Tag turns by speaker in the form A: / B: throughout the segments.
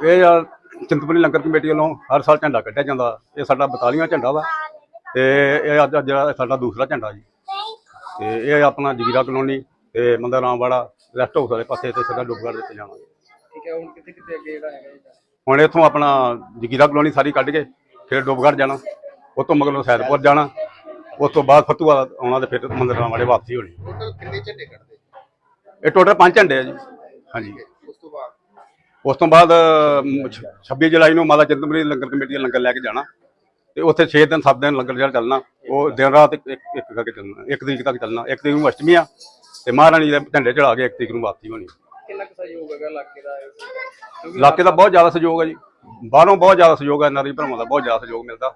A: ਇਹ ਆ ਚਿੰਤਪੁਰਨੀ ਲੰਗਰ ਕਮੇਟੀ ਵੱਲੋਂ ਹਰ ਸਾਲ ਝੰਡਾ ਕੱਢਿਆ ਜਾਂਦਾ। ਇਹ ਸਾਡਾ 42ਵਾਂ ਝੰਡਾ ਵਾ ਤੇ ਇਹ ਅੱਜ ਜਿਹੜਾ ਸਾਡਾ ਦੂਸਰਾ ਝੰਡਾ ਜੀ। ਤੇ ਇਹ ਆਪਣਾ ਜਗੀਰਾ ਕਲੋਨੀ ਤੇ ਮੰਦਰ ਰਾਮਵਾੜਾ ਰੈਸਟ ਹਾਊਸ ਵਾਲੇ ਪਾਸੇ ਤੇ ਸਿੱਧਾ ਡੁੱਬਗੜ ਦਿੱਤੇ ਜਾਣਾ
B: ਠੀਕ ਹੈ ਹੁਣ ਕਿੱਥੇ ਕਿੱਥੇ ਅੱਗੇ ਜਿਹੜਾ ਹੈਗਾ
A: ਹੁਣ ਇੱਥੋਂ ਆਪਣਾ ਜਗੀਰਾ ਕਲੋਨੀ ਸਾਰੀ ਕੱਢ ਕੇ ਫਿਰ ਡੁੱਬਗੜ ਜਾਣਾ ਉਹ ਤੋਂ ਮਗਰੋਂ ਸੈਦਪੁਰ ਜਾਣਾ ਉਸ ਤੋਂ ਬਾਅਦ ਫਤੂਆ ਆਉਣਾ ਤੇ ਫਿਰ ਮੰਦਰ ਰਾਮਵਾੜੇ ਵਾਪਸੀ ਹੋਣੀ।
B: ਟੋਟਲ ਕਿੰਨੇ ਝੰਡੇ ਕੱਢਦੇ?
A: ਇਹ ਟੋਟਲ ਪੰਜ ਝੰਡੇ ਆ ਜੀ। ਹਾਂਜੀ।
B: ਉਸ
A: ਉਸ ਤੋਂ ਬਾਅਦ ਅਮ, ਛ- 26 ਜੁਲਾਈ ਨੂੰ ਮਾਤਾ ਚਿੰਤਪੁਰਨੀ ਲੰਗਰ ਕਮੇਟੀ ਦਾ ਲੰਗਰ ਲੈ ਕੇ ਜਾਣਾ। ਤੇ ਉੱਥੇ 6 ਦਿਨ 7 ਦਿਨ ਲੰਗਰ ਜਿਹੜਾ ਚੱਲਣਾ ਉਹ ਦਿਨ ਰਾਤ ਇੱਕ ਇੱਕ ਕਰਕੇ ਚੱਲਣਾ ਇੱਕ ਤਰੀਕ ਤੱਕ ਚੱਲਣਾ। ਇੱਕ ਤਰੀਕ ਨੂੰ ਅਸ਼ਟਮੀ ਆ ਤੇ ਮਹਾਰਾਣੀ ਦੇ ਝੰਡੇ ਚੜਾ ਕੇ ਇੱਕ ਤਰੀਕ ਨੂੰ ਵਾਪਸੀ ਹੋਣੀ।
B: ਕਿੰਨਾ ਕੁ ਸਹਿਯੋਗ ਹੈਗਾ ਇਲਾਕੇ ਦਾ?
A: ਇਲਾਕੇ ਦਾ ਬਹੁਤ ਜ਼ਿਆਦਾ ਸਹਿਯੋਗ ਹੈ ਜੀ। ਬਾਹਰੋਂ ਬਹੁਤ ਜ਼ਿਆਦਾ ਸਹਿਯੋਗ ਹੈ ਨਰੀ ਭਰਮਾਂ ਦਾ ਬਹੁਤ ਜ਼ਿਆਦਾ ਸਹਿਯੋਗ ਮਿਲਦਾ।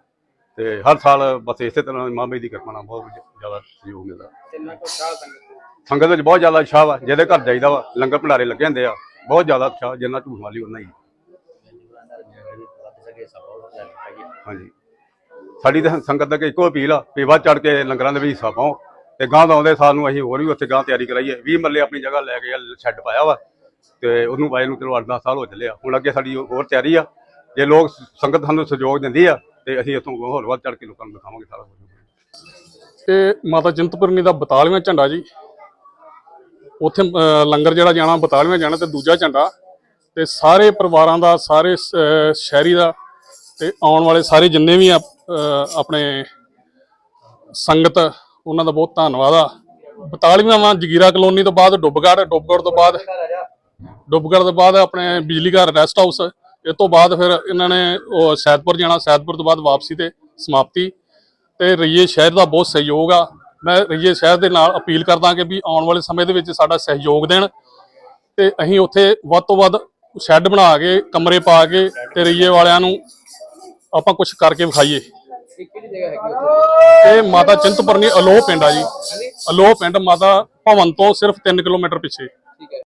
A: ਤੇ ਹਰ ਸਾਲ ਬਸ ਇਸੇ ਤਰ੍ਹਾਂ ਮਾਮੇ ਦੀ ਕਿਰਪਾ ਨਾਲ ਬਹੁਤ ਜ਼ਿਆਦਾ ਸਹਿਯੋਗ ਮਿਲਦਾ।
B: ਕਿੰਨਾ ਕੁ ਸੰਗਤ
A: ਵਿੱਚ ਬਹੁਤ ਜ਼ਿਆਦਾ ਉਤਸ਼ਾਹ ਵਾ ਜਿਹਦੇ ਘਰ ਜਾਈਦਾ ਵਾ ਲੰਗਰ ਭੰਡਾਰੇ ਲੱਗੇ ਹੁੰਦੇ ਆ। ਬਹੁਤ ਜ਼ਿਆਦਾ ਉਤਸ਼ਾਹ ਜਿੰਨਾ ਝੂਠ ਵਾਲੀ ਉਹਨਾਂ ਹੀ ਹਾਂਜੀ। ਸਾਡੀ ਤਾਂ ਸੰਗਤ ਦਾ ਇੱਕੋ ਅਪੀਲ ਆ ਵੀ ਵੱਧ ਚੜ ਕੇ ਲੰਗਰਾਂ ਦੇ ਵਿੱਚ ਹਿੱਸਾ ਪਾਓ ਤੇ ਗਾਂ ਦਾ ਆਉਂਦੇ ਸਾਲ ਅਸੀਂ ਹੋਰ ਵੀ ਉੱਥੇ ਗਾਂ ਤਿਆਰੀ ਕਰਾਈਏ। 20 ਮੱਲੇ ਆਪਣੀ ਜਗ੍ਹਾ ਲੈ ਕੇ ਸ਼ੈੱਡ ਪਾਇਆ ਵਾ ਤੇ ਉਹਨੂੰ ਪਾਏ ਨੂੰ ਚਲੋ 8-10 ਸਾਲ ਹੋ ਚੱਲੇ ਆ। ਹੁਣ ਅੱਗੇ ਸਾਡੀ ਹੋਰ ਤਿਆਰੀ ਆ। ਜੇ ਲੋਕ ਸੰਗਤ ਸਾਨੂੰ ਸਹਿਯੋਗ ਦਿੰਦੀ ਆ ਤੇ ਅਸੀਂ ਇੱਥੋਂ ਹੋਰ ਵੱਧ ਚੜ ਕੇ ਲੋਕਾਂ ਨੂੰ ਦਿਖਾਵਾਂਗੇ ਸਾਰਾ ਕੁਝ।
C: ਤੇ ਮਾਤਾ ਚਿੰਤਪੁਰਨੀ ਦਾ 42ਵਾਂ ਝੰਡਾ ਜੀ। ਉੱਥੇ ਲੰਗਰ ਜਿਹੜਾ ਜਾਣਾ 42ਵਾਂ ਜਾਣਾ ਤੇ ਦੂਜਾ ਝੰਡਾ ਤੇ ਸਾਰੇ ਪਰਿਵਾਰਾਂ ਦਾ ਸਾਰੇ ਸ਼ਹਿਰੀ ਦਾ ਤੇ ਆਉਣ ਵਾਲੇ ਸਾਰੇ ਜਿੰਨੇ ਵੀ ਆ, ਆਪਣੇ ਸੰਗਤ ਉਹਨਾਂ ਦਾ ਬਹੁਤ ਧੰਨਵਾਦ ਆ। 42ਵਾਂ ਜਗੀਰਾ ਕਲੋਨੀ ਤੋਂ ਬਾਅਦ ਡੁੱਬਗੜ ਡੁੱਬਗੜ ਤੋਂ ਬਾਅਦ ਡੁੱਬਗੜ ਤੋਂ ਬਾਅਦ ਆਪਣੇ ਬਿਜਲੀ ਘਰ ਰੈਸਟ ਹਾਊਸ ਇਹ ਤੋਂ ਬਾਅਦ ਫਿਰ ਇਹਨਾਂ ਨੇ ਉਹ ਸੈਦਪੁਰ ਜਾਣਾ ਸੈਦਪੁਰ ਤੋਂ ਬਾਅਦ ਵਾਪਸੀ ਤੇ ਸਮਾਪਤੀ ਤੇ ਰਈਏ ਸ਼ਹਿਰ ਦਾ ਬਹੁਤ ਸਹਿਯੋਗ ਆ। ਮੈਂ ਰਈਏ ਸ਼ਹਿਰ ਦੇ ਨਾਲ ਅਪੀਲ ਕਰਦਾ ਕਿ ਵੀ ਆਉਣ ਵਾਲੇ ਸਮੇਂ ਦੇ ਵਿੱਚ ਸਾਡਾ ਸਹਿਯੋਗ ਦੇਣ ਤੇ ਅਸੀਂ ਉੱਥੇ ਵੱਧ ਤੋਂ ਵੱਧ ਸ਼ੈੱਡ ਬਣਾ ਕੇ, ਕਮਰੇ ਪਾ ਕੇ ਤੇ ਰਈਏ ਵਾਲਿਆਂ ਨੂੰ ਆਪਾਂ ਕੁਝ ਕਰਕੇ ਵਿਖਾਈਏ।
B: ਇਹ
C: ਮਾਤਾ ਚਿੰਤਪੁਰਨੀ ਅਲੋਹ ਪਿੰਡ ਆ ਜੀ। ਅਲੋਹ ਪਿੰਡ ਮਾਤਾ ਭਵਨ ਤੋਂ ਸਿਰਫ 3 ਕਿਲੋਮੀਟਰ ਪਿੱਛੇ।